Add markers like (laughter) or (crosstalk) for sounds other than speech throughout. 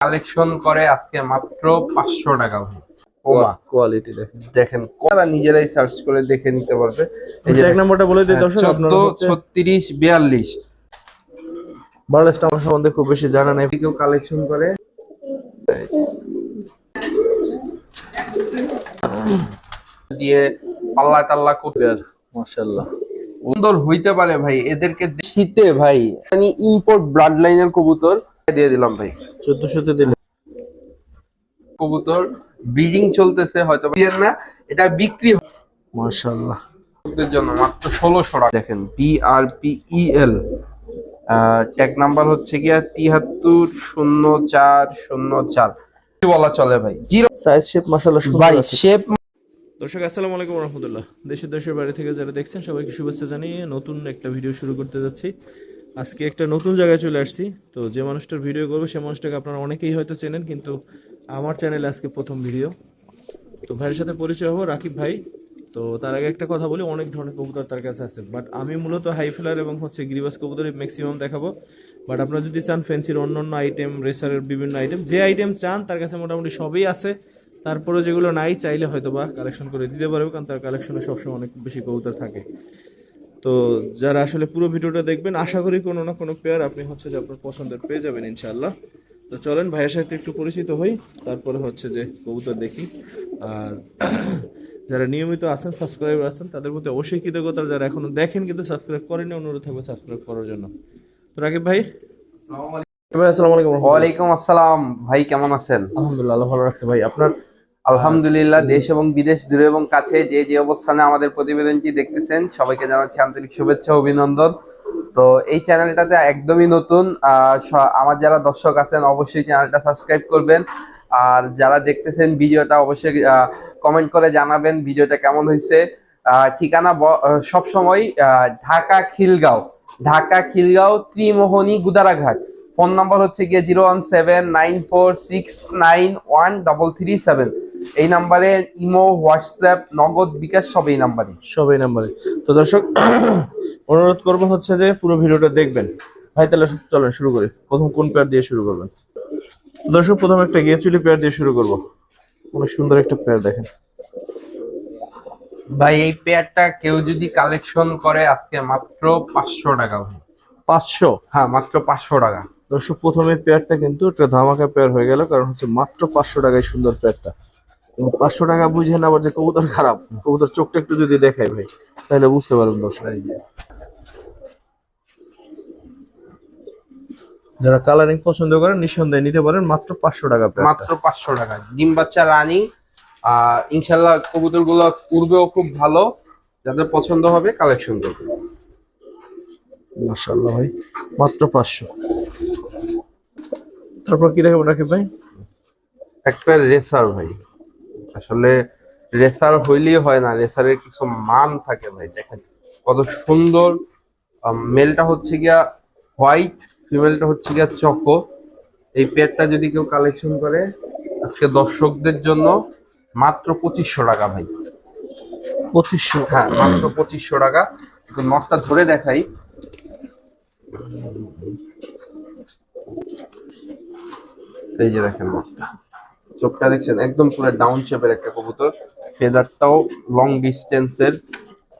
Collection করে আজকে মাত্র পাঁচশো টাকা ভাই। ওমা। কোয়ালিটি দেখেন। দেখেন নিজেরাই সার্চ করে দেখে নিতে পারবে। এক নম্বরটা বলে দিই দর্শক আপনারা হচ্ছে ছত্রিশ বিয়াল্লিশ। বার্লেসটা আমার সম্বন্ধে খুব বেশি জানা নাই। কেউ কালেকশন করে? দিয়ে পাল্লা টাল্লা করতে মাশাআল্লাহ। সুন্দর হইতে পারে ভাই এদেরকে শীতে ভাই ইম্পোর্ট ব্লাড লাইনের কবুতর। দিয়ে দিলাম ভাই। 1400 তে দিলে। কবুতর ব্রিডিং চলতেছে হয়তো না এটা বিক্রি মাশাআল্লাহ। জন্য মাত্র ষোলোশো টাকা। দেখেন P R P E L tag number হচ্ছে গিয়া তিয়াত্তর শূন্য চার শূন্য চার। বলা চলে ভাই? জিরো সাইজ শেপ মাশাআল্লাহ ভাই শেপ দর্শক আসসালামু আলাইকুম রহমতুল্লাহ। দেশের দেশের বাড়ি থেকে যারা দেখছেন সবাইকে শুভেচ্ছা জানিয়ে নতুন একটা ভিডিও শুরু করতে যাচ্ছি। আজকে একটা নতুন জায়গায় চলে আসছি। তো যে মানুষটার ভিডিও করব, সে মানুষটাকে আপনারা অনেকেই হয়তো চেনেন, কিন্তু আমার চ্যানেলে আজকে প্রথম ভিডিও। তো ভাইয়ের সাথে পরিচয় হব, রাকিব ভাই। তো তার আগে একটা কথা বলি, অনেক ধরনের কবুতর তার কাছে আছে। বাট আমি মূলত হাই ফ্লার এবং হচ্ছে গ্রিবাস কবুতরই ম্যাক্সিমাম দেখাবো। বাট আপনারা যদি চান ফ্যান্সির অন্য অন্য আইটেম রেসারের বিভিন্ন আইটেম যে আইটেম চান, তার কাছে মোটামুটি সবই আছে। তারপরে যেগুলো নাই, চাইলে হয়তো বা কালেকশন করে দিতে পারবে, কারণ তার কালেকশনে সবসময় অনেক বেশি কবুতর থাকে। তো যারা আসলে পুরো ভিডিওটা দেখবেন আশা করি কোনো না কোনো পেয়ার আপনি হচ্ছে যে আপনার পছন্দের পেয়ে যাবেন ইনশাআল্লাহ। তো চলেন ভাইয়ের সাথে একটু পরিচিত হই তারপরে হচ্ছে যে কবুতর দেখি। আর (clears throat) যারা নিয়মিত আছেন সাবস্ক্রাইবার আছেন তাদের প্রতি অবশ্যই কৃতজ্ঞতা। যারা এখনও দেখেন কিন্তু সাবস্ক্রাইব করেনি অনুরোধ থাকবে সাবস্ক্রাইব করার জন্য। তো রাকিব ভাই? ভাই আসসালামু আলাইকুম ওয়ালাইকুম আসসালাম। ভাই কেমন আছেন? আলহামদুলিল্লাহ ভালো রাখছে ভাই। আপনার? আলহামদুলিল্লাহ দেশ এবং বিদেশ দূরে এবং কাছে যে যে অবস্থানে আমাদের প্রতিবেদনটি দেখতেছেন সবাইকে জানাচ্ছি আন্তরিক শুভেচ্ছা ও অভিনন্দন। তো এই চ্যানেলটাতে একদমই নতুন আমার যারা দর্শক আছেন অবশ্যই চ্যানেলটা সাবস্ক্রাইব করবেন। আর যারা দেখতেছেন ভিডিওটা অবশ্যই কমেন্ট করে জানাবেন ভিডিওটা কেমন হয়েছে। আহ, ঠিকানা সব সময় ঢাকা খিলগাঁও ঢাকা খিলগাঁও ত্রিমোহনী গুদারাঘাট। ফোন নম্বর হচ্ছে গিয়ে zero one seven nine four six nine one double three seven. এই নাম্বারে ইমো হোয়াটসঅ্যাপ নগদ বিকাশ সব এই নাম্বারে। সব এই নাম্বারে। তো দর্শক অনুরোধ করব হচ্ছে যে পুরো ভিডিওটা দেখবেন। ভাই তাহলে চলেন শুরু করি। প্রথম কোন পেয়ার দিয়ে শুরু করবেন? দর্শক প্রথম একটা গিয়েচুলি পেয়ার দিয়ে শুরু করব। অনেক সুন্দর একটা পেয়ার দেখেন। ভাই এই পেয়ারটা কেউ যদি কালেকশন করে আজকে মাত্র পাঁচশো টাকা পাঁচশো? হ্যাঁ মাত্র পাঁচশো টাকা। দর্শক প্রথমে পেয়ারটা কিন্তু একটা ধামাকা পেয়ার হয়ে গেল কারণ হচ্ছে মাত্র পাঁচশো টাকায় সুন্দর পেয়ারটা পাঁচশো টাকা বুঝেন আবার যে কবুতর খারাপ। কবুতর চোখটা একটু যদি দেখাই ভাই তাহলে বুঝতে পারবেন দর্শক। যারা কালারিং পছন্দ করেন নিঃসন্দেহে নিতে পারেন মাত্র পাঁচশো টাকা মাত্র পাঁচশো টাকা। ডিম বাচ্চা রানিং আর ইনশাল্লাহ কবুতরগুলো উড়বেও খুব ভালো। যাদের পছন্দ হবে কালেকশন করবে মাশাআল্লাহ ভাই মাত্র পাঁচশো। তারপর কি দেখাবো রাকিব ভাই? একটা রেসার ভাই। আসলে রেসার হইলেই হয় না রেসারের কিছু মান থাকে ভাই দেখেন। কত সুন্দর মেলটা হচ্ছে গিয়া হোয়াইট ফিমেলটা হচ্ছে গিয়া চকো। এই পেয়ারটা যদি কেউ কালেকশন করে আজকে দর্শকদের জন্য মাত্র পঁচিশশো টাকা ভাই। পঁচিশশো? হ্যাঁ মাত্র পঁচিশশো টাকা। একটু নখটা ধরে দেখাই। এই যে দেখেন নখটা। চোখটা দেখছেন? একদম পুরো ডাউন শেপের একটা কবুতর। ফেদারটাও লং ডিস্টেন্সের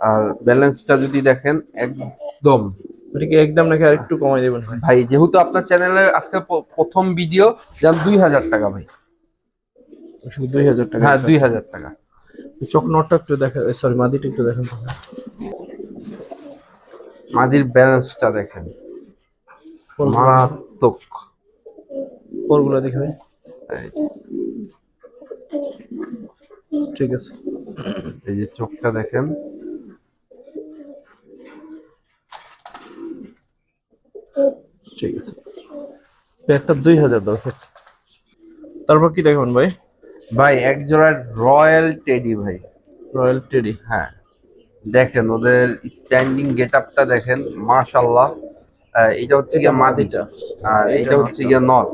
আর ব্যালেন্সটা যদি দেখেন একদম। এটা কি একদম নাকি আর একটু কমাই দেবেন? ভাই যেহেতু আপনার চ্যানেলে আজকে প্রথম ভিডিও যান দুই হাজার টাকা ভাই। শুধু দুই হাজার টাকা? হ্যাঁ দুই হাজার টাকা। চোখ নটটা একটু দেখা সরি মাদিটা একটু দেখেন মাদির ব্যালেন্সটা দেখেন। মারাত্মক। পরগুলো দেখে ভাই এই ঠিক আছে। এই যে চোখটা দেখেন। ঠিক আছে। একটা দুই হাজার দরকার তারপর কি দেখবেন ভাই? ভাই এক জোড়া রয়্যাল টেডি ভাই। Royal teddy. হ্যাঁ। দেখেন ওদের স্ট্যান্ডিং গেট আপটা দেখেন মাশাল্লাহ এটা হচ্ছে গিয়ে মাদিটা। আর এটা হচ্ছে গিয়ে নর।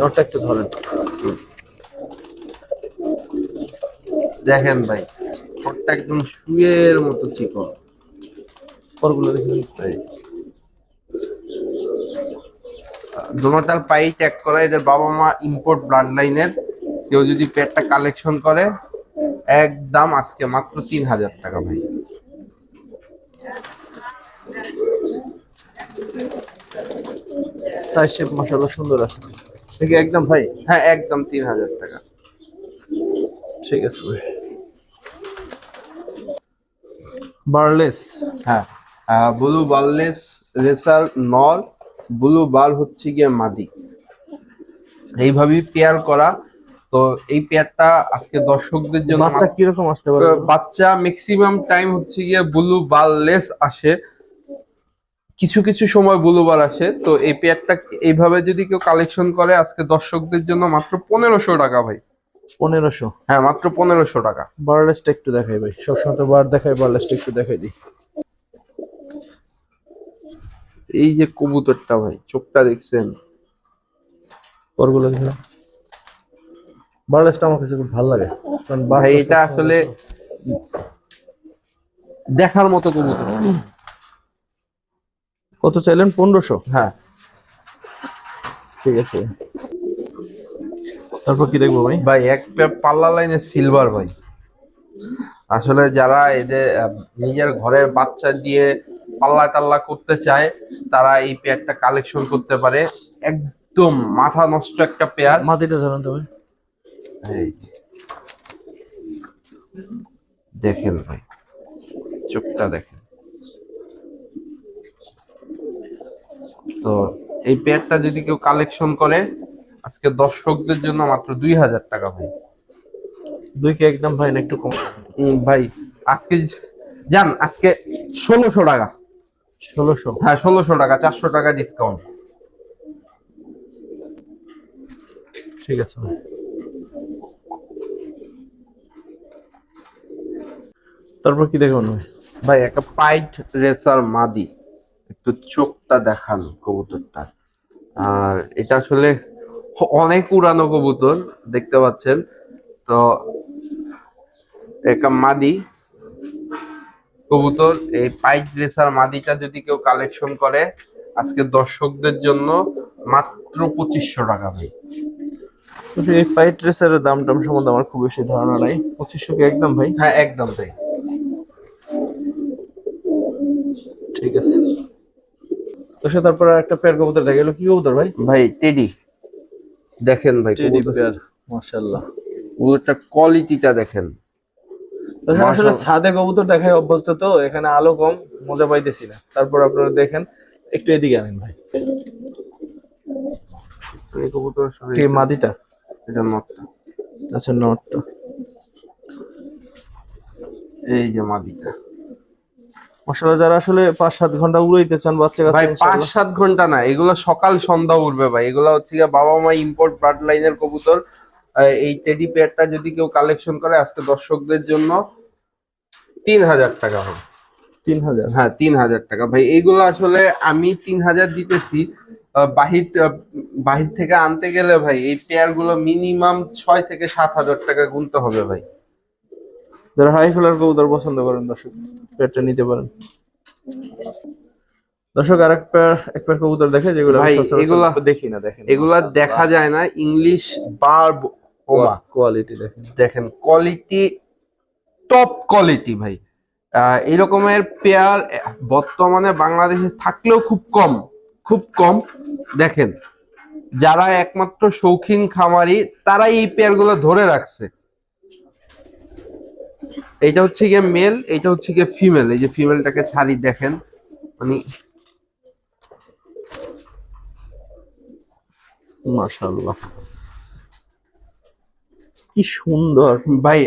নটটা একটু ধরেন দেখেন ভাই ঠোঁটটা একদম শুয়ের মতো চিকন পরগুলো দেখে ভাই। এই। দোনোটার পাই ট্যাগ করা এদের বাবা মা ইম্পোর্ট ব্লাড লাইনের কেউ যদি পেয়ারটা কালেকশন করে, একদম আজকে মাত্র তিন হাজার টাকা ভাই সাইজ শেপ মাশাআল্লাহ সুন্দর আছে। দেখি একদম ভাই? হ্যাঁ একদম তিন হাজার টাকা। ঠিক আছে ভাই। বারলেস? হ্যাঁ ব্লু বারলেস রেসার নর ব্লু বার হচ্ছে গিয়ে মাদি। এইভাবেই পেয়ার করা। তো এই পেয়ারটা আজকে দর্শকদের জন্য বাচ্চা কীরকম আসতে পারে? বাচ্চা ম্যাক্সিমাম টাইম হচ্ছে গিয়ে ব্লু বারলেস আসে। কিছু কিছু সময় ব্লু বার আসে তো এই পেয়ারটা এইভাবে যদি কেউ কালেকশন করে আজকে দর্শকদের জন্য মাত্র পনেরোশো টাকা ভাই। পনেরোশো? হ্যাঁ মাত্র পনেরোশো টাকা। বারলেসটা একটু দেখাই ভাই। সবসময় তো বার দেখাই বারলেসটা একটু দেখাই দিই। এই যে কবুতরটা ভাই চোখটা দেখছেন? পরগুলো দেখলাম বারলেসটা আমার কাছে খুব ভালো লাগে। কারণ ভাই এটা আসলে দেখার মতো কবুতর। কত চাইলেন? পনেরোশো? হ্যাঁ। ঠিক আছে। তারপর কি দেখব ভাই? ভাই এক পাল্লা লাইনের সিলভার ভাই। আসলে যারা এদের নিজের ঘরের বাচ্চা দিয়ে পাল্লা টাল্লা করতে চায় তারা এই পেয়ারটা কালেকশন করতে পারে। একদম মাথা নষ্ট একটা পেয়ার মাটিটা ধরেন তো ভাই। দেখেন ভাই চোখটা দেখেন। তো এই পেয়ারটা যদি কেউ কালেকশন করে আজকে দর্শকদের জন্য মাত্র দুই হাজার টাকা ভাই। দুই কে একদম ভাই না একটু কম। ভাই আজকে যান আজকে ষোলোশো টাকা। ষোলোশো। হ্যাঁ ষোলোশো টাকা চারশো টাকা ডিসকাউন্ট ঠিক আছে ভাই। তারপর কি দেখবেন ভাই? ভাই একটা পাইট রেসার মাদি। একটু চোখটা দেখান কবুতরটা। আর এটা আসলে অনেক পুরানো কবুতর দেখতে পাচ্ছেন। তো একটা মাদি কবুতর এই পাইট রেসার মাদিটা যদি কেউ কালেকশন করে আজকে দর্শকদের জন্য মাত্র পঁচিশশো টাকা ভাই। এই পাইট রেসারের দাম টাম সম্বন্ধে আমার খুব বেশি ধারণা নাই। পঁচিশশো কি একদম ভাই? হ্যাঁ একদম তাই ঠিক আছে। তো সে তারপর একটা পেয়ার কবুতর দেখে গেলো। কি কবুতর ভাই? ভাই টেডি দেখেন ভাই টেডি পেয়ার মাশাআল্লাহ। কবুতরটার কোয়ালিটিটা দেখেন। আসলে। ছাদে কবুতর দেখায় অভ্যস্ত তো এখানে আলো কম মজা পাইতেছি না। তারপর আপনারা দেখেন একটু এদিকে আনেন ভাই। এই কবুতর কি মাদিটা? এটা নটটা। আচ্ছা নটটা। এই যে মাদিটা। মাশাআল্লাহ যারা আসলে পাঁচ সাত ঘণ্টা উড়াইতে চান বাচ্চা কাছে ভাই পাঁচ সাত ঘণ্টা না এগুলো সকাল সন্ধ্যা উঠবে ভাই। এগুলো হচ্ছে বাবা মা ইম্পোর্ট ব্লাড লাইনের কবুতর। এই টেডি পেয়ারটা যদি কেউ কালেকশন করে আজকে দর্শকদের জন্য তিন হাজার টাকা হবে। তিন হাজার? হ্যাঁ তিন হাজার টাকা। ভাই এইগুলো আসলে আমি তিন হাজার দিতেছি। বাহির বাহির থেকে আনতে গেলে ভাই এই পেয়ারগুলো মিনিমাম ছয় থেকে সাত হাজার টাকা গুনতে হবে ভাই। যারা হাই ফ্লার কবুতর পছন্দ করেন দর্শক পেয়ারটা নিতে পারেন। দর্শক আর এক পেয়ার এক পেয়ার কবুতর দেখে যেগুলো এগুলা- দেখি না দেখেন। এগুলা দেখা যায় না ইংলিশ বার কোয়ালিটি দেখেন। দেখেন কোয়ালিটি টপ কোয়ালিটি ভাই। আহ, এরকমের পেয়ার বর্তমানে বাংলাদেশে থাকলেও খুব কম খুব কম। দেখেন যারা একমাত্র শৌখিন খামারি তারাই এই পেয়ারগুলো ধরে রাখছে। এইটা হচ্ছে গিয়ে মেল এইটা হচ্ছে গিয়ে ফিমেল এই যে ফিমেলটাকে ছাড়ি দেখেন মানে মাশাআল্লাহ। কি সুন্দর। ভাই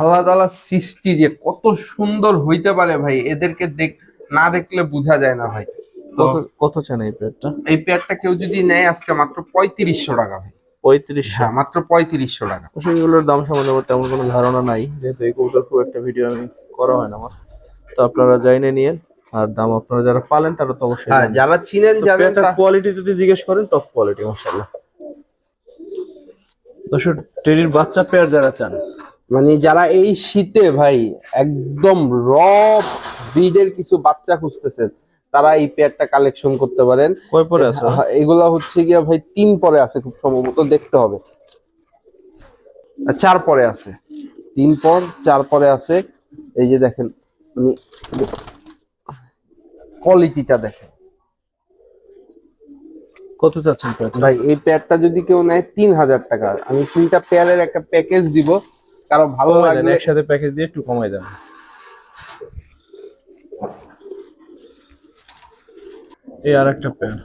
আল্লাহ তাআলার সৃষ্টি যে কত সুন্দর হইতে পারে ভাই এদেরকে দেখ না দেখলে বোঝা যায় না ভাই। কত কত চান এই পেয়ারটা এই পেয়ারটা কেউ যদি নেয় আজকে মাত্র পঁয়ত্রিশশো টাকা ভাই। পঁয়ত্রিশশো হ্যাঁ। মাত্র পঁয়ত্রিশশো টাকা। আসলে এগুলোর দাম সম্বন্ধে আমার তেমন কোনো ধারণা নাই যেহেতু এই কবুতর খুব একটা ভিডিও আমি করা হয় না আমার। তো আপনারা জাইনে নিয়েন আর দাম আপনারা যারা পালেন তারা তো অবশ্যই হ্যাঁ যারা চিনেন জানেন কোয়ালিটি যদি জিজ্ঞেস করেন টপ কোয়ালিটি মাশাআল্লাহ। দর্শক টেরির বাচ্চা পেয়ার যারা চান মানে যারা এই শীতে ভাই একদম র ব্রিডের কিছু বাচ্চা খুঁজতেছেন তারা এই পেয়ারটা কালেকশন করতে পারেন। কয় পরে আছে? হ্যাঁ, এগুলা হচ্ছে গিয়া ভাই তিন পরে আছে খুব সম্ভবত দেখতে হবে। চার পরে আছে। তিন পর চার পরে আছে। এই যে দেখেন মানে কোয়ালিটিটা দেখেন। কত চাচ্ছেন ভাই এই পেয়ারটা যদি কেউ নেয় তিন হাজার টাকা। আমি তিনটা পেয়ারের একটা প্যাকেজ দিব। কারও ভালো লাগলে একসাথে প্যাকেজ দিয়ে একটু কমাই দেন। এই আর একটা পেয়ার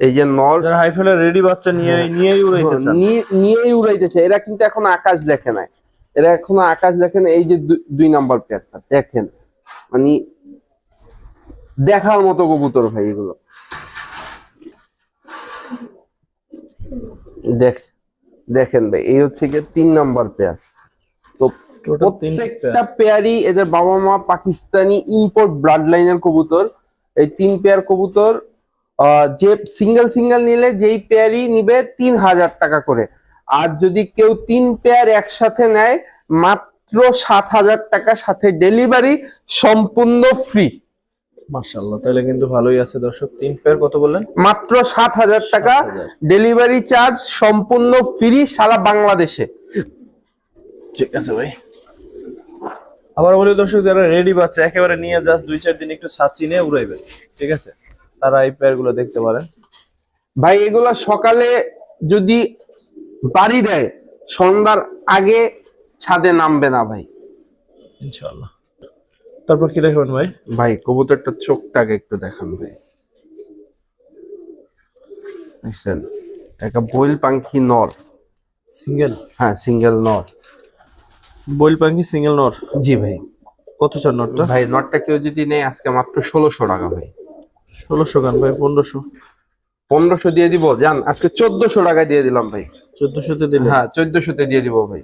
এই যে নর যারা হাইফেলের রেডি বাচ্চা নিয়ে নিয়েই উড়াইতে চান নিয়ে- নিয়েই উড়াইতেছে। এরা কিন্তু এখন আকাশ দেখে নাই। এরা এখনও আকাশ দেখে না এই যে দুই- দুই নাম্বার পেয়ারটা দেখেন। মানে দেখার মতো কবুতর ভাই এগুলো। দেখ দেখেন ভাই এই হচ্ছে গিয়ে তিন নাম্বার পেয়ার তো প্রত্যেকটা পেয়ারই এদের বাবা মা পাকিস্তানি ইম্পোর্ট ব্লাড লাইনের কবুতর। এই তিন পেয়ার কবুতর যে সিঙ্গেল সিঙ্গেল নিলে যেই পেয়ারই নিবে তিন হাজার টাকা করে। আর যদি কেউ তিন পেয়ার একসাথে নেয় মাত্র সাত হাজার টাকা সাথে ডেলিভারি সম্পূর্ণ ফ্রি মাশাআল্লাহ তাহলে কিন্তু ভালোই আছে দর্শক। তিন পেয়ার কত বললেন? মাত্র সাত হাজার টাকা ডেলিভারি চার্জ সম্পূর্ণ ফ্রি সারা বাংলাদেশে। ঠিক আছে ভাই। আবার বলি দর্শক যারা রেডি বাচ্চা একেবারে নিয়ে জাস্ট দুই চার দিন একটু ছাঁচি নিয়ে উড়াইবে ঠিক আছে? তারা এই পেয়ারগুলো দেখতে পারেন। ভাই এগুলা সকালে যদি বাড়ি দেয় সন্ধ্যার আগে ছাদে নামবে না ভাই। ইনশাআল্লাহ। তারপর কি দেখাবেন ভাই? ভাই কবুতরটার চোখটাকে একটু দেখান ভাই। একটা বইল পাখি নর। সিঙ্গেল হ্যাঁ সিঙ্গেল নর। বইল পাখি সিঙ্গেল নর? জি ভাই। কত চার নটটা ভাই নটটা কেউ যদি নেই আজকে মাত্র ষোলোশো টাকা ভাই। ষোলোশো গান ভাই পনেরোশো। পনেরোশো দিয়ে দিব জান আজকে চোদ্দশো টাকায় দিয়ে দিলাম ভাই। চোদ্দশোতে দিলে? হ্যাঁ চোদ্দশোতে দিয়ে দিব ভাই।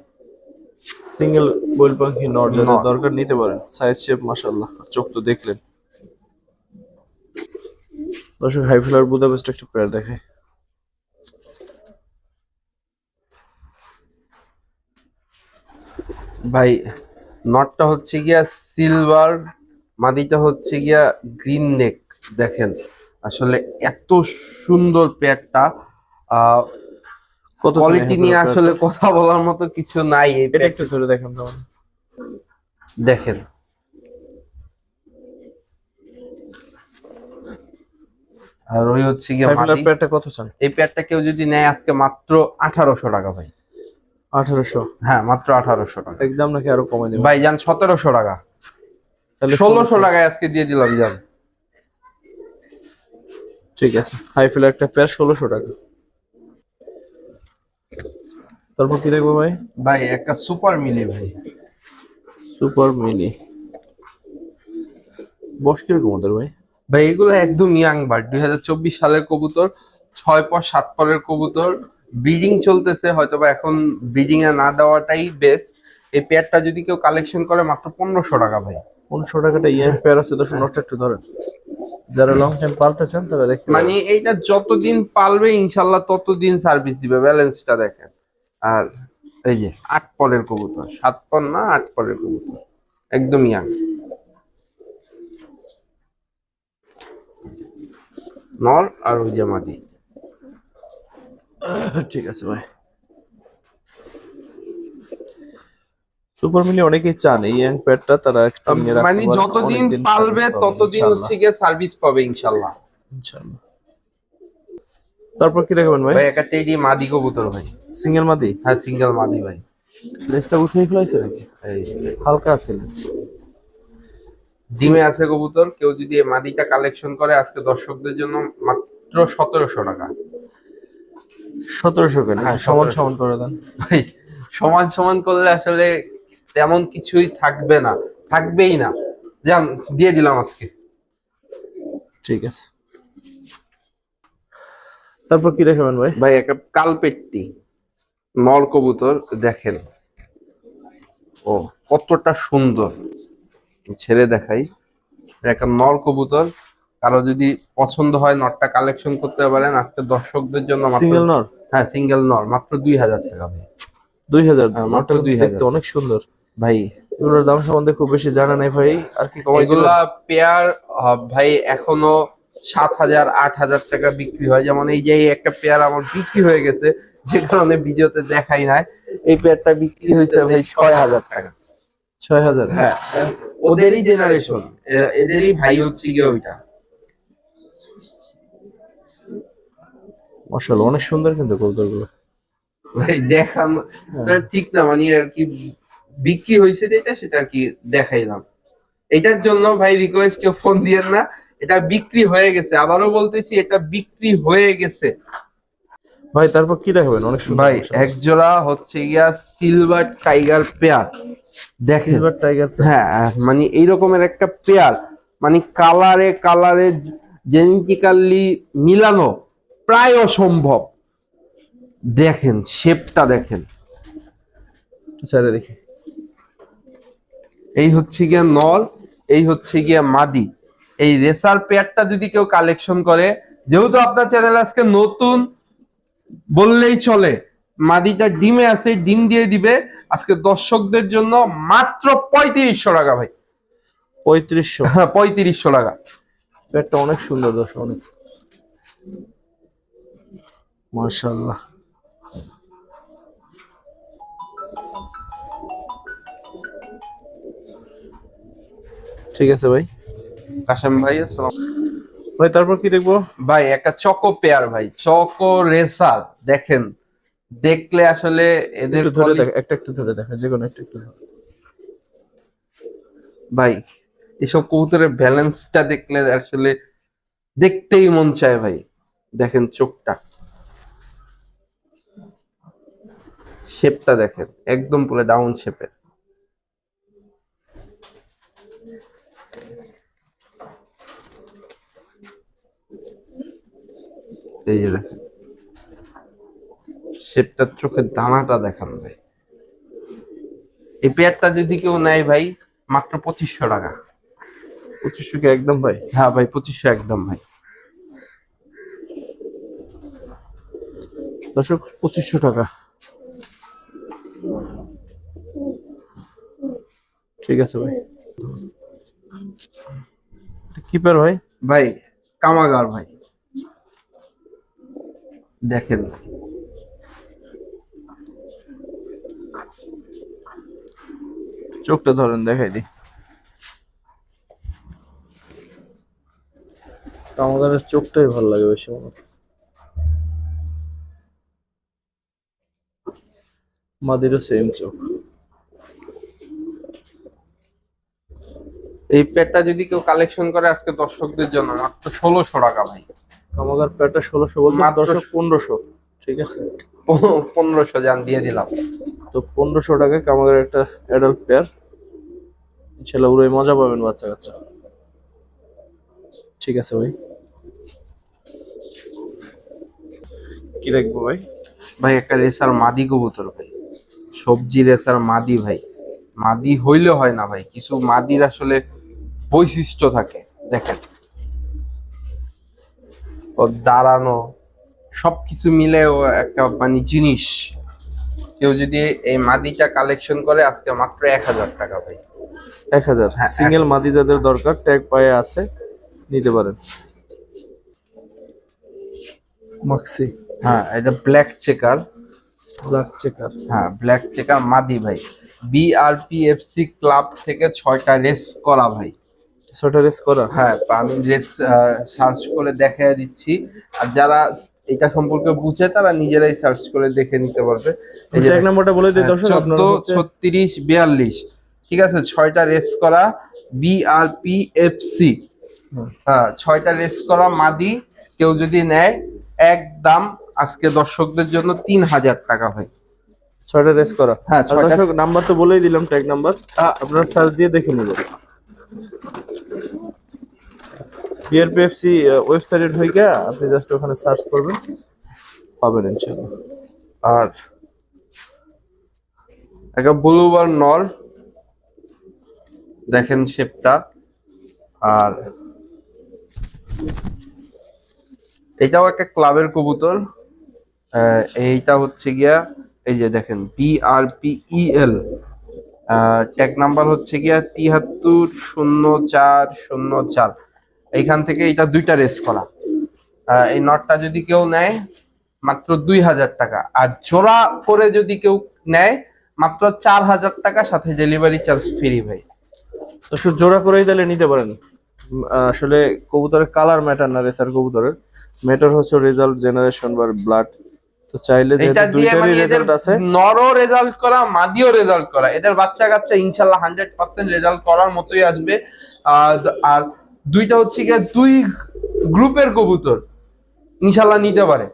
সিঙ্গেল বইল পাখি নর। যাদের দরকার নিতে পারেন। সাইজ শেপ মাশাআল্লাহ চোখ তো দেখলেন। দর্শক হাই ফ্লার বুদাপেস্ট একটা পেয়ার দেখায় ভাই নটটা হচ্ছে গিয়া সিলভার মাদিটা হচ্ছে গিয়া গ্রিন নেক দেখেন। আসলে এত সুন্দর পেয়ারটা আহ কত কোয়ালিটি নিয়ে আসলে কথা বলার মতো কিছু নাই এই এটা একটু ধরে দেখেন দেখেন। আর ওই হচ্ছে গিয়ে এই পেয়ারটা কেউ যদি নেয় আজকে মাত্র আঠারোশো টাকা ভাই। আঠারোশো। হ্যাঁ মাত্র আঠারোশো টাকা। একদম নাকি আরও কমে দেবেন ভাই যান সতেরোশো টাকা। তাহলে ষোলোশো টাকায় আজকে দিয়ে দিলাম যান। ঠিক আছে। হাই ফ্লার একটা পেয়ার ষোলোশো টাকা। তারপর কি দেখব ভাই? ভাই একটা সুপার মিলি ভাই। Super mini. বস কীরকম ওদের ভাই? ভাই এগুলো একদম ইয়াং বার্ড দুই হাজার চব্বিশ সালের কবুতর ছয় পর সাত পরের কবুতর ব্রিডিং চলতেছে হয়তো বা এখন ব্রিডিং এ না দেওয়াটাই বেস্ট এই পেয়ারটা যদি কেউ কালেকশন করে মাত্র পনেরোশো টাকা ভাই। পনেরোশো টাকাটা ইয়াং পেয়ার আছে দশ নষ্ট একটু ধরেন। যারা লং টাইম পালতে চান তারা দেখতে মানে এইটা যতদিন পালবে ইনশাল্লাহ ততদিন সার্ভিস দিবে। ব্যালেন্সটা দেখেন। আর এই যে আট পরের কবুতর। সাত পর না আট পরের কবুতর। একদম ইয়াং নর আর ওই যে মাদি। ঠিক আছে ভাই সুপার মিলি অনেকেই চান এই ইয়াং পেয়ারটা তারা মানে যতদিন পালবে ততদিন হচ্ছে গিয়ে সার্ভিস পাবে ইনশাআল্লাহ তারপর কি দেখাবেন ভাই ভাই একটা টেডি মাদি কবুতর ভাই। সিঙ্গেল মাদি? হ্যাঁ সিঙ্গেল মাদি ভাই। লেজটা ফেলাইছে নাকি? হালকা আছে লেজ। ডিমে আছে কবুতর কেউ যদি মাদিটা কালেকশন করে আজকে দর্শকদের জন্য মাত্র সতেরোশো টাকা। সতেরোশো কেন হ্যাঁ, সমান সমান করে দেন। ভাই সমান সমান করলে আসলে তেমন কিছুই থাকবে না থাকবেই না। যান দিয়ে দিলাম আজকে। ঠিক আছে। তারপর কি দেখাবেন ভাই? ভাই একটা কালপেট্টি নল কবুতর দেখেন। ও কতটা সুন্দর। ছেড়ে দেখাই। একটা নল কবুতর কারও যদি পছন্দ হয় নটটা কালেকশন করতে পারেন আজকে দর্শকদের জন্য মাত্র সিঙ্গেল নর হ্যাঁ সিঙ্গেল নর মাত্র দুই হাজার টাকা ভাই। দুই হাজার? হ্যাঁ, মাত্র 2000 দেখতে অনেক সুন্দর। ভাই। এগুলোর দাম সম্বন্ধে খুব বেশি জানা নাই ভাই। আর কি কমাই? এগুলা পেয়ার ভাই এখনও সাত হাজার আট হাজার টাকা বিক্রি হয়। যেমন এই যে একটা পেয়ার আমার বিক্রি হয়ে গেছে যে কারণে ভিডিওতে দেখাই নাই। এই পেয়ারটা বিক্রি হয়েছে ভাই ছয় হাজার টাকা। ছয় হাজার? হ্যাঁ। ওদেরই জেনারেশন এদেরই ভাই হচ্ছে গিয়ে ওইটা। মাশাআল্লাহ অনেক সুন্দর কিন্তু কবুতরগুলো। ভাই দেখান ঠিক না মানে আর কি বিক্রি হয়েছে যেটা সেটা আর কি দেখাইলাম। এটার জন্য ভাই রিকোয়েস্ট কেউ ফোন দিয়েন না এটা বিক্রি হয়ে গেছে। আবারও বলতেছি এটা বিক্রি হয়ে গেছে। ভাই তারপর কি দেখাবেন? অনেক সুন্দর ভাই এক জোড়া হচ্ছে গিয়া সিলভার টাইগার পেয়ার দেখেন। সিলভার টাইগার হ্যাঁ মানে এই রকমের একটা পেয়ার মানে কালারে কালারে জেনেটিক্যালি মিলানো। প্রায় অসম্ভব। দেখেন শেপটা দেখেন। স্যারে দেখি এই হচ্ছে গিয়া নল এই হচ্ছে গিয়া মাদি। এই রেসার পেয়ারটা যদি কেউ কালেকশন করে যেহেতু আপনার চ্যানেল আজকে নতুন বললেই চলে মাদিটা ডিমে আছে ডিম দিয়ে দিবে। আজকে দর্শকদের জন্য মাত্র পঁয়ত্রিশশো টাকা ভাই। পঁয়ত্রিশশো? হ্যাঁ পঁয়ত্রিশশো টাকা। পেটটা অনেক সুন্দর দর্শক অনেক। মাশাআল্লাহ। ঠিক আছে ভাই। কাশেম ভাই আসসালাম ভাই তারপর কি দেখব? ভাই একটা চকো পেয়ার ভাই চকো রেসার দেখেন। দেখলে আসলে এদের একটু ধরে দেখা একটা একটু ধরে দেখা যে কোনো একটা একটু। ভাই এসব কবুতরের ব্যালেন্সটা দেখলে আসলে দেখতেই মন চায় ভাই। দেখেন চোখটা। শেপটা দেখেন একদম পুরো ডাউন শেপের এই যে দেখেন শেপটার চোখের দানাটা দেখান ভাই। এই পেয়ারটা যদি কেউ নেয় ভাই মাত্র পঁচিশশো টাকা। পঁচিশশো কি একদম ভাই? হ্যাঁ ভাই পঁচিশশো একদম ভাই। দর্শক পঁচিশশো টাকা। ঠিক আছে ভাই। কিপার ভাই? ভাই কামাগার ভাই। দেখেন। চোখটা ধরেন দেখাই দি কামাগারের চোখটাই ভালো লাগে বেশি মনে মাদিরও সেম চোখ। এই পেয়ারটা যদি কেউ কালেকশন করে আজকে দর্শকদের জন্য মাত্র ষোলোশো টাকা ভাই। কামাগার প্যাটটা ষোলোশো বলতে দর্শক পনেরোশো ঠিক আছে? পনেরোশো যান দিয়ে দিলাম। তো পনেরোশো টাকায় কামাগার একটা অ্যাডাল্ট পেয়ার ইনশাল্লাহ উড়ে মজা পাবেন বাচ্চা কাচ্চা। ঠিক আছে ভাই। কি দেখব ভাই? ভাই একটা রেসার মাদি কবুতর ভাই। সবজি রেসার মাদি ভাই। মাদি হইলে হয় না ভাই। কিছু মাদির আসলে বৈশিষ্ট্য থাকে। দেখেন। ও দাঁড়ানো সবকিছু মিলে ও একটা মানে জিনিস। কেউ যদি এই মাদিটা কালেকশন করে আজকে মাত্র এক হাজার টাকা ভাই। এক হাজার। হ্যাঁ, সিঙ্গেল মাদি যাদের দরকার ট্যাগ পায়ে আছে নিতে পারেন। মাক্সি হ্যাঁ এটা ব্ল্যাক চেকার ব্ল্যাক চেকার হ্যাঁ ব্ল্যাক চেকার মাদি ভাই। বিআরপিএফসি ক্লাব থেকে ছয়টা রেস করা ভাই। ছটা রেস করা? হ্যাঁ আমি রেস সার্চ করে দেখে দিচ্ছি। আর যারা এটা সম্পর্কে বুঝে তারা নিজেরাই সার্চ করে দেখে নিতে পারবে। ট্যাগ নাম্বারটা বলে দিই দর্শক আপনারা ছত্রিশ বিয়াল্লিশ। ঠিক আছে ছয়টা রেস করা বিআরপিএফসি। হ্যাঁ ছয়টা রেস করা মাদি কেউ যদি নেয় একদম আজকে দর্শকদের জন্য তিন হাজার টাকা হয়। ছয়টা রেস করা। হ্যাঁ, দর্শক নাম্বার তো বলেই দিলাম ট্যাগ নাম্বার আপনারা সার্চ দিয়ে দেখে নেবেন। বিআরপিএফসি ওয়েবসাইট হয়ে গিয়া আপনি জাস্ট ওখানে সার্চ করবেন, পাবেন ইনশাআল্লাহ। আর একটা ব্লুবার নর দেখেন শেপটা, আর এটাও একটা ক্লাবের কবুতর এইটা হচ্ছে গিয়া, এই যে দেখেন বিআরপিইএল ট্যাগ নাম্বার হচ্ছে গিয়া তিয়াত্তর শূন্য চার শূন্য চার। এইখান থেকে এটা দুইটা রেস করা। এই নটটা যদি কেউ নেয় মাত্র দুই হাজার টাকা। আর জোড়া করে যদি কেউ নেয় মাত্র চার হাজার টাকা সাথে ডেলিভারি চার্জ ফ্রি ভাই। তো শুধু জোড়া করেই তাহলে নিতে পারেন। আসলে কবুতরের কালার ম্যাটার না রেসার কবুতরের। ম্যাটার হচ্ছে রেজাল্ট জেনারেশন বা ব্লাড তো চাইলে যেহেতু এটা দুইটারই মানে রেজাল্ট আছে নরও রেজাল্ট করা মাদিও রেজাল্ট করা। এদের বাচ্চা কাচ্চা ইনশাল্লাহ হান্ড্রেড পার্সেন্ট রেজাল্ট করার মতোই আসবে। আর দুইটা হচ্ছে গিয়ে দুই গ্রুপের কবুতর। ইনশাল্লাহ নিতে পারে।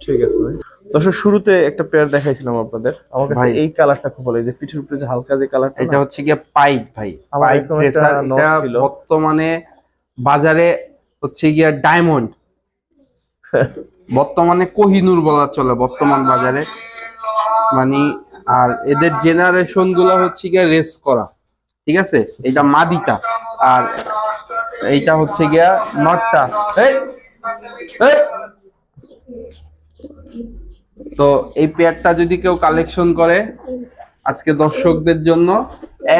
ঠিক আছে ভাই। দর্শক শুরুতে একটা পেয়ার দেখাইছিলাম আপনাদের। আমার কাছে এই কালারটা খুব ভালো এই যে পিঠের উপরে যে হালকা যে কালারটা এটা হচ্ছে গিয়ে পাইপ ভাই। পাইপ এরকম একটা রেসার নর এটা বর্তমানে বাজারে হচ্ছে গিয়া ডায়মন্ড (laughs) বর্তমানে কোহিনুর বলা চলে বর্তমান বাজারে। মানে আর এদের জেনারেশনগুলো হচ্ছে গিয়া রেস করা। ঠিক আছে? এটা মাদিটা। আর এইটা হচ্ছে গিয়া নটটা! তো এই পেয়ারটা যদি কেউ কালেকশন করে আজকে দর্শকদের জন্য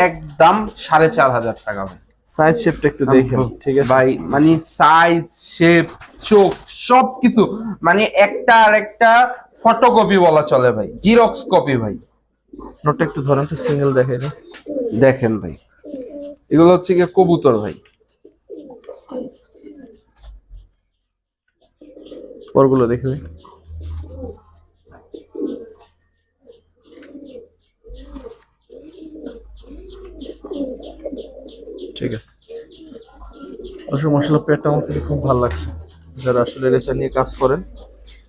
একদম সাড়ে চার হাজার টাকা সাইজ শেপটা একটু দেখেন ঠিক আছে? ভাই মানে সাইজ শেপ চোখ সবকিছু। মানে একটা আর একটা ফটোকপি বলা চলে ভাই জিরক্স কপি ভাই। নোটটা একটু ধরেন তো সিঙ্গেল দেখাই দিন। দেখেন ভাই। এগুলো হচ্ছে গিয়ে কবুতর ভাই। পরগুলো দেখে ভাই ঠিক আছে। দর্শক মশলা পেয়ারটা আমার কাছে খুব ভালো লাগছে। যারা আসলে রেসার নিয়ে কাজ করেন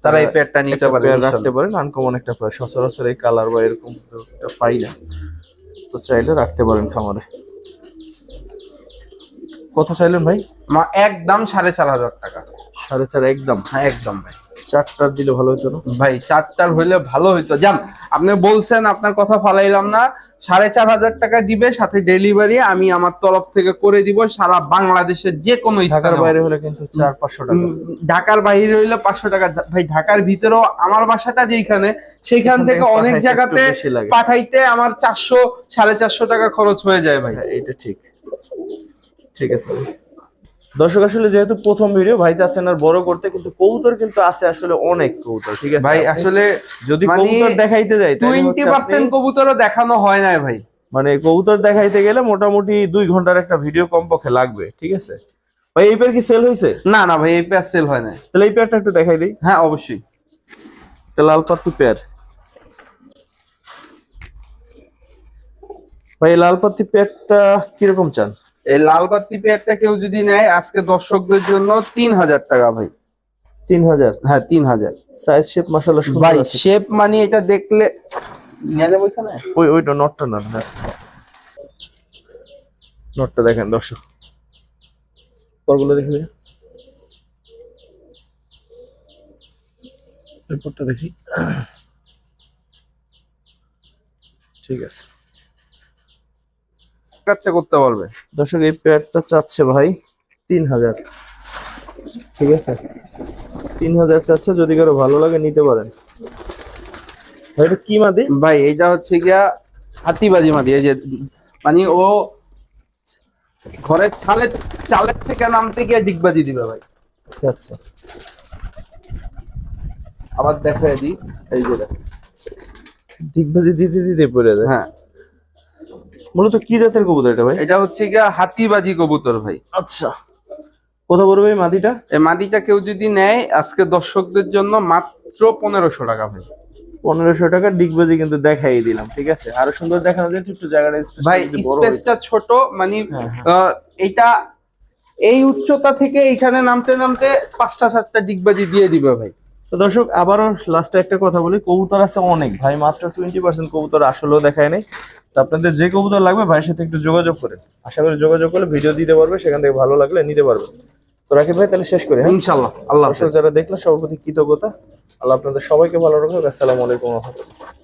তারা এই পেয়ারটা নিতে পারে রাখতে পারেন আনকমন একটা পেয়ার। সচরাচর এই কালার বা এরকম পাই না। তো চাইলে রাখতে পারেন খামারে। কত চাইলেন ভাই? মা একদম সাড়ে চার হাজার টাকা। সাড়ে চার একদম হ্যাঁ একদম ভাই। চারটার দিলে ভালো হতো না? ভাই চারটার হইলে ভালো হইতো। যান আপনি বলছেন আপনার কথা ফালাইলাম না। সাড়ে চার হাজার টাকা দিবে সাথে ডেলিভারি আমি আমার তরফ থেকে করে দিব সারা বাংলাদেশের যে কোনো ঢাকার বাইরে হলে কিন্তু চার পাঁচশো টাকা। ঢাকার বাইরে হইলে পাঁচশো টাকা। ভাই ঢাকার ভিতরেও আমার বাসাটা যেখানে সেইখান এখান থেকে অনেক জায়গাতে। পাঠাইতে আমার চারশো সাড়ে চারশো টাকা খরচ হয়ে যায় ভাই। হ্যাঁ এটা ঠিক। ঠিক আছে। দর্শক আসলে যেহেতু প্রথম ভিডিও ভাই চাচ্ছেন আর বড় করতে কিন্তু কবুতর কিন্তু আছে আসলে অনেক কবুতর ঠিক আছে? ভাই আসলে যদি মানে কবুতর দেখাইতে যাই তাহলে টোয়েন্টি পার্সেন্ট কবুতরও দেখানো হয় না ভাই। মানে কবুতর দেখাইতে গেলে মোটামুটি দুই ঘণ্টার একটা ভিডিও কমপক্ষে লাগবে ঠিক আছে? ভাই এই পেয়ার কি সেল হয়েছে না না ভাই এই পেয়ার সেল হয় না তাহলে এই পেয়ারটা একটু দেখাই দিই। হ্যাঁ অবশ্যই। এটা লাল পাত্তি পেয়ার। ভাই লাল পাত্তি পেয়ারটা কীরকম চান? এই লাল বাতি পেয়ারটা কেউ যদি নেয় আজকে দর্শকদের জন্য তিন হাজার টাকা ভাই। তিন হাজার হ্যাঁ তিন হাজার সাইজ শেপ মাসাল্লাহ সুন্দর ভাই শেপ মানে এটা দেখলে নিয়ে যাব এখানে? ওই ওইটা নটটা না হ্যাঁ। নটটা দেখেন দর্শক। পরগুলো দেখি ভাইয়া। এরপরটা দেখি। ঠিক আছে। কাচ্চা করতে পারবে। দর্শক এই পেয়ারটা চাচ্ছে ভাই তিন হাজার। ঠিক আছে? তিন হাজার চাচ্ছে যদি কারও ভালো লাগে নিতে পারেন। ভাই এটা কি মাদি? ভাই এটা হচ্ছে গিয়া হাতিবাজি মাদি এই যে মানে ও ঘরের ছালে চালের থেকে নামতে গিয়ে ডিগবাজি দিবে ভাই। আচ্ছা আচ্ছা। আবার দেখো এদি এই যে দেখো। ডিগবাজি দিতে দিতে পড়ে যায়। হ্যাঁ। মূলত কি জাতের কবুতর এটা ভাই? এটা হচ্ছে গিয়া হাতিবাজি কবুতর ভাই। আচ্ছা। কত পড়বে এই মাদিটা? এই মাদিটা কেউ যদি নেয় আজকে দর্শকদের জন্য মাত্র পনেরোশো টাকা ভাই। পনেরোশো টাকা ডিগবাজি কিন্তু দেখাই দিলাম ঠিক আছে? আরও সুন্দর দেখানো যায় একটু জায়গাটা ভাই স্পেসটা ছোট মানে হ্যাঁ, হ্যাঁ। আহ, এইটা এই উচ্চতা থেকে এখানে নামতে নামতে পাঁচটা সাতটা ডিগবাজি দিয়ে দিবে ভাই। তো দর্শক আবারও লাস্টে একটা কথা বলি কবুতর আছে অনেক ভাই মাত্র টোয়েন্টি পার্সেন্ট কবুতর আসলেও দেখায় নাই। তো আপনাদের যে কবুতর লাগবে ভাইয়ের সাথে একটু যোগাযোগ করে। আশা করি যোগাযোগ করলে ভিডিও দিতে পারবে সেখান থেকে ভালো লাগলে নিতে পারবে। তো রাখি ভাই তাহলে শেষ করি হ্যাঁ? ইনশাল্লাহ আল্লাহ। যারা দেখলেন সবার প্রতি কৃতজ্ঞতা। আল্লাহ আপনাদের সবাইকে ভালো রাখবে আসসালামু আলাইকুম রহমতুল্লাহ।